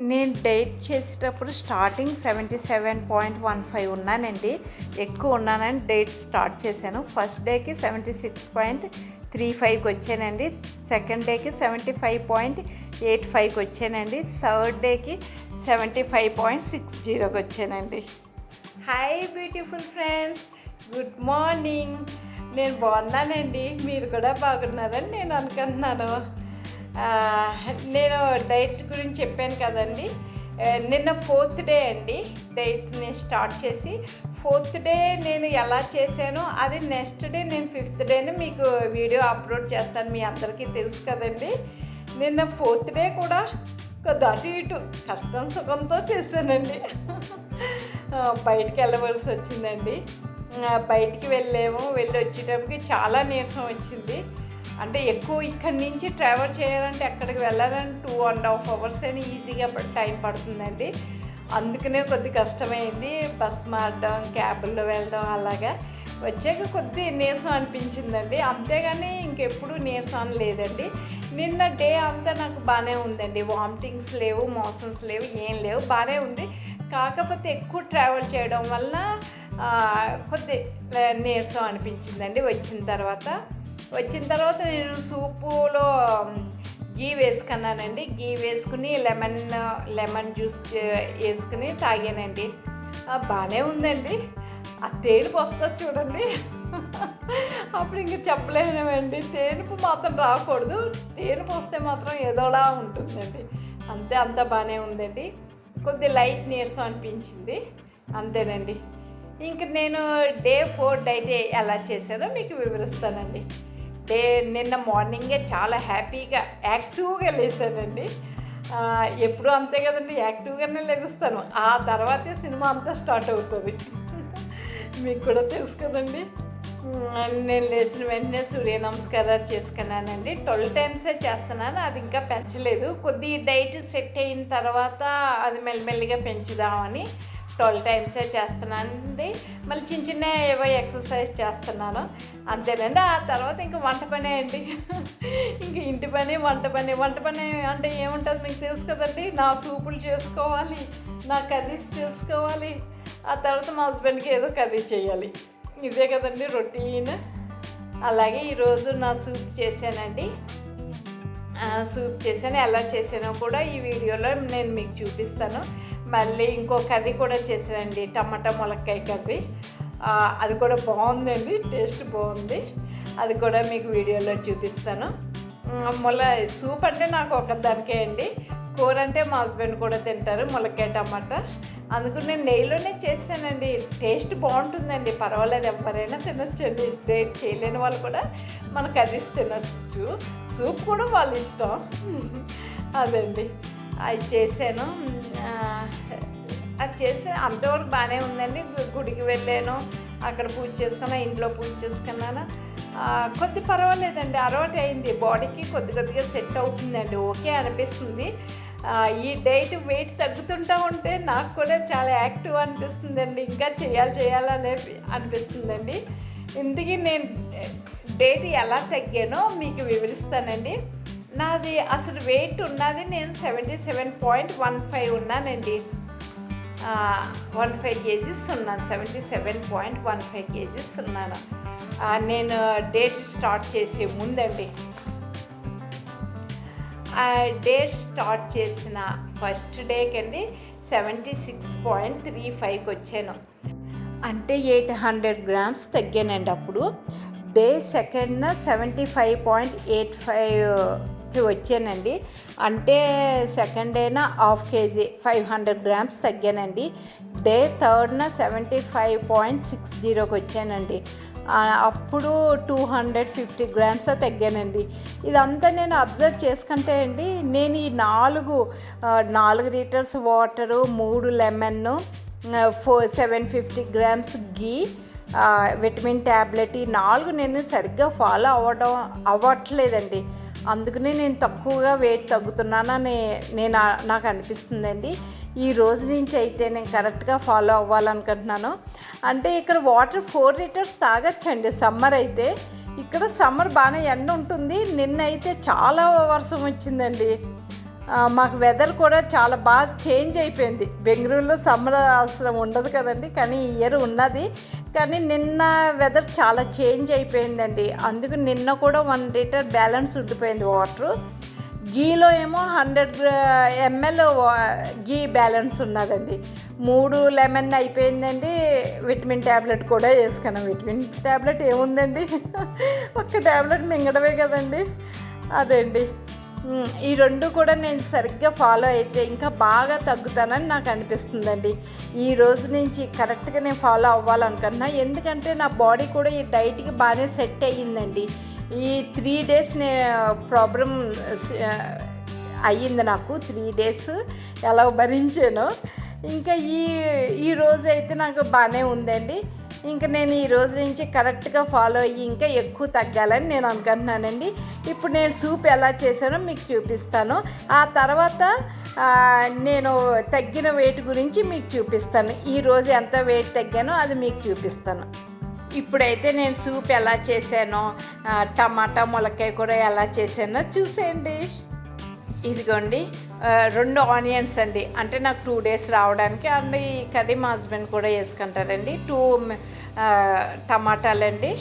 నేను డైట్ చేసేటప్పుడు starting seventy seven point one five ఉన్నానండి. ఎక్కువ ఉన్నానని డైట్ స్టార్ట్ చేశాను. ఫస్ట్ డేకి సెవెంటీ సిక్స్ పాయింట్ త్రీ ఫైవ్కి వచ్చానండి. సెకండ్ డేకి సెవెంటీ ఫైవ్ పాయింట్ ఎయిట్ ఫైవ్కి వచ్చానండి. థర్డ్ డేకి సెవెంటీ ఫైవ్ పాయింట్ సిక్స్ జీరోకి వచ్చానండి. Hi beautiful friends good morning నేను బాగున్నానండి. మీరు కూడా బాగున్నారని నేను అనుకుంటున్నాను. నేను డైట్ గురించి చెప్పాను కదండి. నిన్న ఫోర్త్ డే అండి. డైట్ని స్టార్ట్ చేసి ఫోర్త్ డే నేను ఎలా చేశానో అది నెక్స్ట్ డే నేను ఫిఫ్త్ డేని మీకు వీడియో అప్లోడ్ చేస్తాను. మీ అందరికీ తెలుసు కదండి. నిన్న ఫోర్త్ డే కూడా కొద్ది అటు ఇటు కష్టం సుఖంతో చేశానండి. బయటికి వెళ్ళవలసి వచ్చిందండి. బయటికి వెళ్ళాము. వెళ్ళి వచ్చేటప్పటికి చాలా నీరసం వచ్చింది. అంటే ఎక్కువ ఇక్కడి నుంచి ట్రావెల్ చేయాలంటే ఎక్కడికి వెళ్ళాలని టూ అండ్ హాఫ్ అవర్స్ అని ఈజీగా టైం పడుతుందండి. అందుకనే కొద్ది కష్టమైంది. బస్ మారడం క్యాబుల్లో వెళ్ళడం అలాగా. వచ్చాక కొద్ది నీరసం అనిపించిందండి. అంతేగాని ఇంకెప్పుడు నీరసం అని లేదండి. నిన్న డే అంతా నాకు బాగానే ఉందండి. వామిటింగ్స్ లేవు మోషన్స్ లేవు ఏం లేవు. బాగానే ఉంది. కాకపోతే ఎక్కువ ట్రావెల్ చేయడం వల్ల కొద్ది నీరసం అనిపించిందండి. వచ్చిన తర్వాత. వచ్చిన తర్వాత నేను సూపులో గీ వేసుకున్నానండి. గీ వేసుకుని లెమన్ లెమన్ జ్యూస్ వేసుకుని తాగానండి. బాగానే ఉందండి. ఆ తేనుపు వస్తుంది చూడండి. అప్పుడు ఇంక చెప్పలేనండి తేనుపు మాత్రం రాకూడదు. తేనుపు వస్తే మాత్రం ఏదోలా ఉంటుందండి. అంతే అంత బాగానే ఉందండి. కొద్ది లైట్ నీరసం అనిపించింది. అంతేనండి. ఇంక నేను డే ఫోర్ అయితే ఎలా చేశానో మీకు వివరిస్తానండి. డే నిన్న మార్నింగే చాలా హ్యాపీగా యాక్టివ్గా లేసానండి ఎప్పుడు ఎప్పుడూ అంతే కదండి యాక్టివ్గానే లెగుస్తాను. ఆ తర్వాతే సినిమా అంతా స్టార్ట్ అవుతుంది. మీకు కూడా తెలుసు కదండి. నేను లేచిన వెంటనే సూర్య నమస్కారాలు చేసుకున్నానండి. ట్వెల్వ్ టైమ్సే చేస్తున్నాను అది ఇంకా పెంచలేదు. కొద్ది డైట్ సెట్ అయిన తర్వాత అది మెల్లమెల్లిగా పెంచుదామని ట్వెల్వ్ టైమ్సే చేస్తున్నానండి. మళ్ళీ చిన్న చిన్న ఏవో ఎక్సర్సైజ్ చేస్తున్నాను. అంతేనండి. ఆ తర్వాత ఇంకా వంట పనే అండి. ఇంక ఇంటి పని వంట పని. వంట పని అంటే ఏముంటుంది మీకు తెలుసు కదండి? నా సూపులు చేసుకోవాలి నా కర్రీస్ చేసుకోవాలి. ఆ తర్వాత మా హస్బెండ్కి ఏదో కర్రీ చేయాలి. ఇదే కదండి రొటీన్. అలాగే ఈరోజు నా సూప్ చేశానండి. సూప్ చేశాను. ఎలా చేసానో కూడా ఈ వీడియోలో నేను మీకు చూపిస్తాను. మళ్ళీ ఇంకో కర్రీ కూడా చేసానండి టమాటా ములక్కాయ కర్రీ. అది కూడా బాగుందండి టేస్ట్ బాగుంది. అది కూడా మీకు వీడియోలో చూపిస్తాను. మొల ముల సూప్ అంటే నాకు ఒకదానికే అండి. కూర అంటే మా హస్బెండ్ కూడా తింటారు ములక్కాయ టమాటా. అందుకు నేను నెయ్యిలోనే చేశానండి. టేస్ట్ బాగుంటుందండి పర్వాలేదు ఎవరైనా తినొచ్చండి డేట్ చేయలేని వాళ్ళు కూడా మన కర్రీస్ తినచ్చు. సూప్ కూడా వాళ్ళ ఇష్టం. అదండి. అది చేశాను. అది చేసి అంతవరకు బాగానే ఉందండి. గుడికి వెళ్ళాను అక్కడ పూజ చేసుకున్నా ఇంట్లో పూజ చేసుకున్నాను. కొద్ది పర్వాలేదండి అలవాటు అయింది. బాడీకి కొద్ది కొద్దిగా సెట్ అవుతుందండి ఓకే అనిపిస్తుంది. ఈ డైట్ వెయిట్ తగ్గుతుంటా ఉంటే నాకు కూడా చాలా యాక్టివ్ అనిపిస్తుందండి ఇంకా చేయాలి చేయాలనే అనిపిస్తుందండి. ఇందుకే నేను డైట్ ఎలా తగ్గానో మీకు వివరిస్తానండి. నాది అసలు వెయిట్ ఉన్నది నేను seventy seven point one five ఉన్నానండి. వన్ ఫైవ్ కేజీస్ ఉన్నాను. Seventy seven point one five kgs ఉన్నాను. నేను డేట్ స్టార్ట్ చేసే ముందండి. డేట్ స్టార్ట్ చేసిన ఫస్ట్ డేకండి సెవెంటీ సిక్స్ పాయింట్ త్రీ ఫైవ్కి వచ్చాను. అంటే ఎయిట్ హండ్రెడ్ గ్రామ్స్ తగ్గానండి అప్పుడు. Day సెకండ్న seventy five point eight five ఫైవ్కి వచ్చానండి. అంటే second డేన half kg five hundred grams తగ్గానండి. Day థర్డ్న సెవెంటీ ఫైవ్ పాయింట్ సిక్స్ జీరోకి వచ్చానండి. అప్పుడు టూ హండ్రెడ్ ఫిఫ్టీ గ్రామ్స్ తగ్గానండి. ఇదంతా నేను అబ్జర్వ్ చేసుకుంటే అండి నేను ఈ నాలుగు నాలుగు లీటర్స్ వాటరు మూడు lemon four seven fifty grams ghee vitamin tablet ఈ నాలుగు నేను సరిగ్గా ఫాలో అవ్వడం అవ్వట్లేదండి. అందుకనే నేను తక్కువగా వెయిట్ తగ్గుతున్నానని నేను నాకు అనిపిస్తుందండి. ఈ రోజు నుంచి అయితే నేను కరెక్ట్గా ఫాలో అవ్వాలనుకుంటున్నాను. అంటే ఇక్కడ వాటర్ ఫోర్ లీటర్స్ తాగొచ్చండి సమ్మర్ అయితే. ఇక్కడ సమ్మర్ బాగానే ఎండ ఉంటుంది నిన్న అయితే చాలా వర్షం వచ్చిందండి. మాకు వెదర్ కూడా చాలా బాగా చేంజ్ అయిపోయింది. బెంగళూరులో సమ్మర్ అసలు ఉండదు కదండి. కానీ ఇయర్ ఉన్నది. కానీ నిన్న వెదర్ చాలా చేంజ్ అయిపోయిందండి. అందుకు నిన్న కూడా వన్ లీటర్ బ్యాలెన్స్ ఉండిపోయింది వాటర్ గీలో ఏమో హండ్రెడ్ ఎంఎల్ గీ బ్యాలెన్స్ ఉన్నదండి. మూడు లెమన్ అయిపోయిందండి. విటమిన్ ట్యాబ్లెట్ కూడా వేసుకున్నాం విటమిన్ ట్యాబ్లెట్ ఏముందండి? ఒక్క ట్యాబ్లెట్ మింగడమే కదండి. అదండి. ఈ రెండు కూడా నేను సరిగ్గా ఫాలో అయితే ఇంకా బాగా తగ్గుతానని నాకు అనిపిస్తుందండి. ఈ రోజు నుంచి కరెక్ట్గా నేను ఫాలో అవ్వాలనుకున్నా ఎందుకంటే నా బాడీ కూడా ఈ డైట్కి బాగానే సెట్ అయ్యిందండి. ఈ త్రీ డేస్ నే ప్రాబ్లం అయ్యింది నాకు. త్రీ డేస్ ఎలా భరించాను. ఇంకా ఈ ఈ రోజు అయితే నాకు బాగానే ఉందండి. ఇంకా నేను ఈ రోజు నుంచి కరెక్ట్గా ఫాలో అయ్యి ఇంకా ఎక్కువ తగ్గాలని నేను అనుకుంటున్నానండి. ఇప్పుడు నేను సూప్ ఎలా చేశానో మీకు చూపిస్తాను. ఆ తర్వాత నేను తగ్గిన వెయిట్ గురించి మీకు చూపిస్తాను. ఈ రోజు ఎంత వెయిట్ తగ్గానో అది మీకు చూపిస్తాను. ఇప్పుడైతే నేను సూప్ ఎలా చేశానో టమాటా ములక్కాయ కూర ఎలా చేశానో చూసేయండి. ఇదిగోండి రెండు ఆనియన్స్ అండి. అంటే నాకు టూ డేస్ రావడానికి అండ్ ఈ కర్రీ మా హస్బెండ్ కూడా వేసుకుంటారండి టూ టమాటాలండి.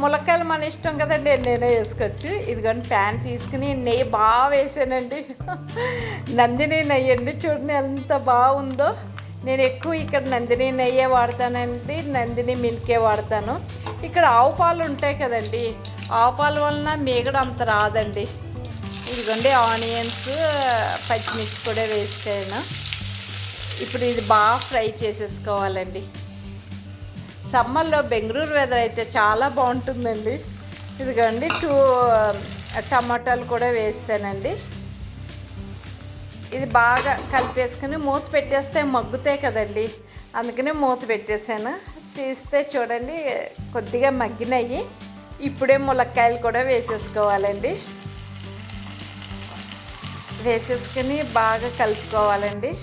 ములక్కాయలు మన ఇష్టం కదండి నేనే వేసుకోవచ్చు. ఇదిగోండి ప్యాన్ తీసుకుని నెయ్యి బాగా వేసానండి. నందిని నెయ్యి అండి. చూడండి ఎంత బాగుందో. నేను ఎక్కువ ఇక్కడ నందిని నెయ్యే వాడతానండి. నందిని మిల్కే వాడతాను. ఇక్కడ ఆవు పాలు ఉంటాయి కదండి ఆవు పాలు వలన మీగడ అంత రాదండి. ఇదిగోండి ఆనియన్స్ పచ్చిమిర్చి కూడా వేసాను. ఇప్పుడు ఇది బాగా ఫ్రై చేసేసుకోవాలండి. సమ్మర్లో బెంగళూరు వెదర్ అయితే చాలా బాగుంటుందండి. ఇదిగోండి టూ టమాటాలు కూడా వేసానండి. ఇది బాగా కలిపేసుకుని మూత పెట్టేస్తే మగ్గుతాయి కదండి. అందుకనే మూత పెట్టేశాను. తీస్తే చూడండి కొద్దిగా మగ్గినాయి. ఇప్పుడే ములక్కాయలు కూడా వేసేసుకోవాలండి. వేసేసుకుని బాగా కలుపుకోవాలండి.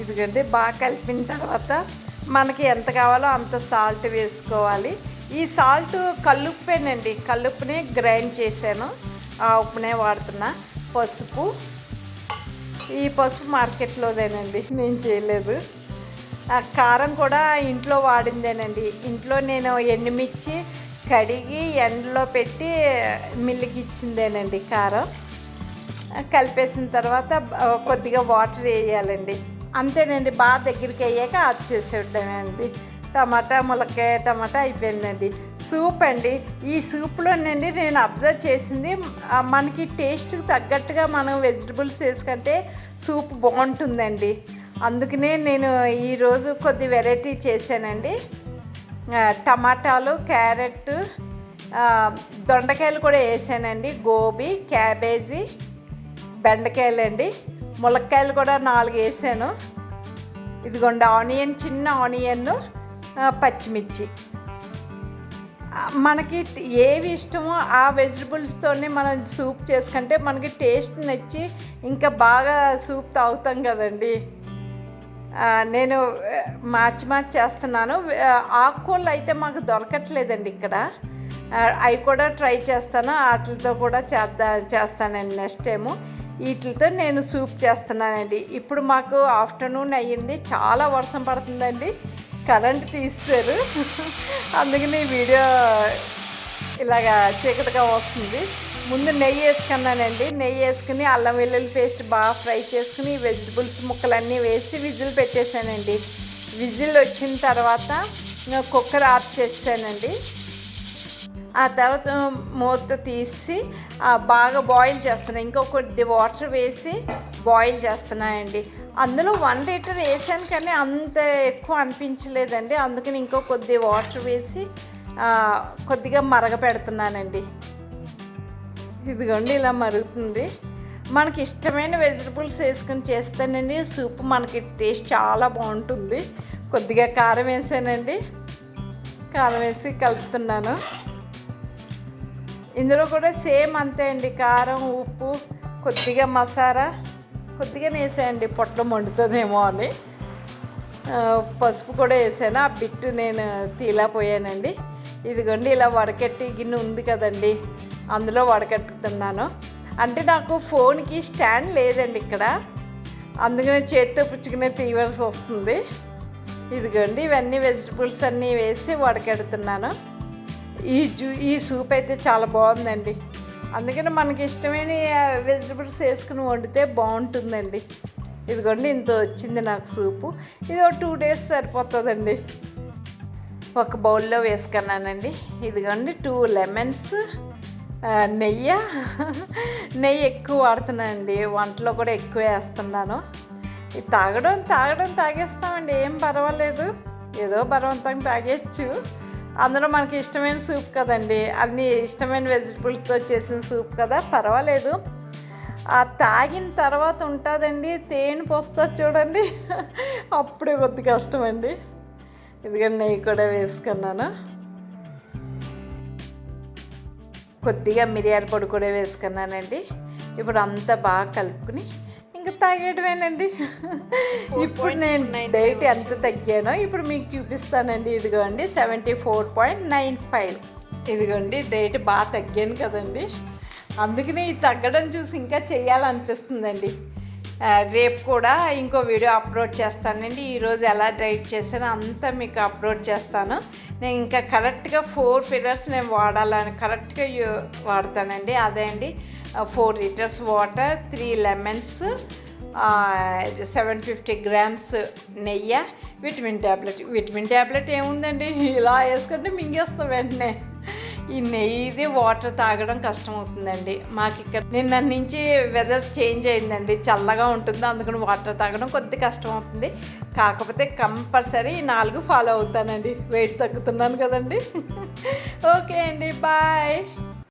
ఇదిగండి బాగా కలిపిన తర్వాత మనకి ఎంత కావాలో అంత సాల్ట్ వేసుకోవాలి. ఈ సాల్ట్ కల్లుప్పేనండి కల్లుప్పుని గ్రైండ్ చేశాను. ఆ ఉప్పునే వాడుతున్నా. పసుపు. ఈ పసుపు మార్కెట్లోదేనండి నేను చేయలేదు. ఆ కారం కూడా ఇంట్లో వాడిందేనండి. ఇంట్లో నేను ఎండుమిర్చి కడిగి ఎండలో పెట్టి మిల్లికి ఇచ్చిందేనండి కారం. కలిపేసిన తర్వాత కొద్దిగా వాటర్ వేయాలండి. అంతేనండి బాగా దగ్గరికి అయ్యాక ఆఫ్ చేసేయడమే అండి టమాటా ములక్కాయ టమాటా అయిపోయిందండి. సూప్ అండి. ఈ సూప్లోనండి నేను అబ్జర్వ్ చేసింది మనకి టేస్ట్కి తగ్గట్టుగా మనం వెజిటబుల్స్ వేసుకుంటే సూప్ బాగుంటుందండి. అందుకనే నేను ఈరోజు కొద్ది వెరైటీ చేశానండి. టమాటాలు క్యారెట్ దొండకాయలు కూడా వేసానండి. గోబీ క్యాబేజీ బెండకాయలు అండి ములక్కాయలు కూడా నాలుగు వేసాను. ఇదిగోండి ఆనియన్ చిన్న ఆనియన్ పచ్చిమిర్చి. మనకి ఏవి ఇష్టమో ఆ వెజిటబుల్స్తోనే మనం సూప్ చేసుకుంటే మనకి టేస్ట్ నచ్చి ఇంకా బాగా సూప్ తాగుతాం కదండి. నేను మార్చి మార్చి చేస్తున్నాను. ఆకుకూరలు అయితే మాకు దొరకట్లేదండి ఇక్కడ. అవి కూడా ట్రై చేస్తాను. వాటితో కూడా చేద్దా చేస్తానండి నెక్స్ట్ టైము. వీటితో నేను సూప్ చేస్తున్నానండి. ఇప్పుడు మాకు ఆఫ్టర్నూన్ అయ్యింది. చాలా వర్షం పడుతుందండి. కరెంట్ తీస్తారు అందుకని వీడియో ఇలాగా చీకటిగా వస్తుంది. ముందు నెయ్యి వేసుకున్నానండి. నెయ్యి వేసుకుని అల్లం వెల్లుల్లి పేస్ట్ బాగా ఫ్రై చేసుకుని వెజిటబుల్స్ ముక్కలన్నీ వేసి విజిల్ పెట్టేశానండి. విజిల్ వచ్చిన తర్వాత కుక్కర్ ఆఫ్ చేసానండి ఆ తర్వాత మూత తీసి బాగా బాయిల్ చేస్తున్నాను ఇంకా కొద్ది వాటర్ వేసి బాయిల్ చేస్తున్నానండి అందులో వన్ లీటర్ వేసాను కానీ అంత ఎక్కువ అనిపించలేదండి. అందుకని ఇంకో కొద్ది వాటర్ వేసి కొద్దిగా మరగ పెడుతున్నానండి ఇదిగోండి ఇలా మరుగుతుంది. మనకి ఇష్టమైన వెజిటబుల్స్ వేసుకుని చేస్తానండి. సూప్ మనకి టేస్ట్ చాలా బాగుంటుంది. కొద్దిగా కారం వేసానండి. కారం వేసి కలుపుతున్నాను. ఇందులో కూడా సేమ్ అంతే అండి. కారం ఉప్పు కొద్దిగా మసాలా కొద్దిగా వేసాయండి పొట్లం వండుతుందేమో అని. పసుపు కూడా వేసాను. ఆ బిట్టు నేను తీలాపోయానండి ఇదిగోండి ఇలా వడకట్టి గిన్నె ఉంది కదండి. అందులో వడకట్టుతున్నాను. అంటే నాకు ఫోన్కి స్టాండ్ లేదండి ఇక్కడ. అందుకనే చేత్తో పుచ్చుకునే తీయవలసి వస్తుంది. ఇదిగోండి ఇవన్నీ వెజిటబుల్స్ అన్నీ వేసి వడకెడుతున్నాను. ఈ జూ ఈ సూప్ అయితే చాలా బాగుందండి. అందుకని మనకి ఇష్టమైన వెజిటబుల్స్ వేసుకుని వండితే బాగుంటుందండి. ఇదిగోండి ఇంత వచ్చింది నాకు సూపు. ఇది ఒక టూ డేస్ సరిపోతుందండి. ఒక బౌల్లో వేసుకున్నానండి. ఇదిగోండి టూ లెమన్స్ నెయ్యి. నెయ్యి ఎక్కువ వాడుతున్నానండి. వంటలో కూడా ఎక్కువ వేస్తున్నాను. ఇది తాగడం తాగడం తాగేస్తామండి. ఏం పర్వాలేదు. ఏదో బలవంతంగా తాగేచ్చు అందులో మనకి ఇష్టమైన సూప్ కదండి. అన్ని ఇష్టమైన వెజిటబుల్స్తో చేసిన సూప్ కదా? పర్వాలేదు. ఆ తాగిన తర్వాత ఉంటుందండి. తేనె పోస్తుంది చూడండి. అప్పుడే కొద్ది కష్టమండి. ఇదిగో నెయ్యి కూడా వేసుకున్నాను. కొద్దిగా మిరియాల పొడి కూడా వేసుకున్నానండి. ఇప్పుడు అంతా బాగా కలుపుకుని ఇంకా తాగేయడమేనండి ఇప్పుడు నేను డైట్ ఎంత తగ్గానో ఇప్పుడు మీకు చూపిస్తానండి. ఇదిగోండి seventy four point nine five ఇదిగోండి డైట్ బాగా తగ్గాను కదండి. అందుకని ఈ తగ్గడం చూసి ఇంకా చేయాలనిపిస్తుందండి. రేపు కూడా ఇంకో వీడియో అప్లోడ్ చేస్తానండి. ఈరోజు ఎలా డైట్ చేశానో అంతా మీకు అప్లోడ్ చేస్తాను. నేను ఇంకా కరెక్ట్గా ఫోర్ ఫిగర్స్ నేను వాడాలని కరెక్ట్గా వాడతానండి. అదే అండి. Four litres water three lemons seven fifty grams నెయ్యి. విటమిన్ ట్యాబ్లెట్ విటమిన్ ట్యాబ్లెట్ ఏముందండి? ఇలా వేసుకుంటే మింగేస్తాం వెంటనే. ఈ నెయ్యిది వాటర్ తాగడం కష్టం అవుతుందండి మాకు ఇక్కడ నిన్న నుంచి వెదర్ చేంజ్ అయిందండి. చల్లగా ఉంటుంది. అందుకని వాటర్ తాగడం కొద్ది కష్టం అవుతుంది కాకపోతే కంపల్సరీ ఈ నాలుగు ఫాలో అవుతానండి. వెయిట్ తగ్గుతున్నాను కదండి. ఓకే అండి. బాయ్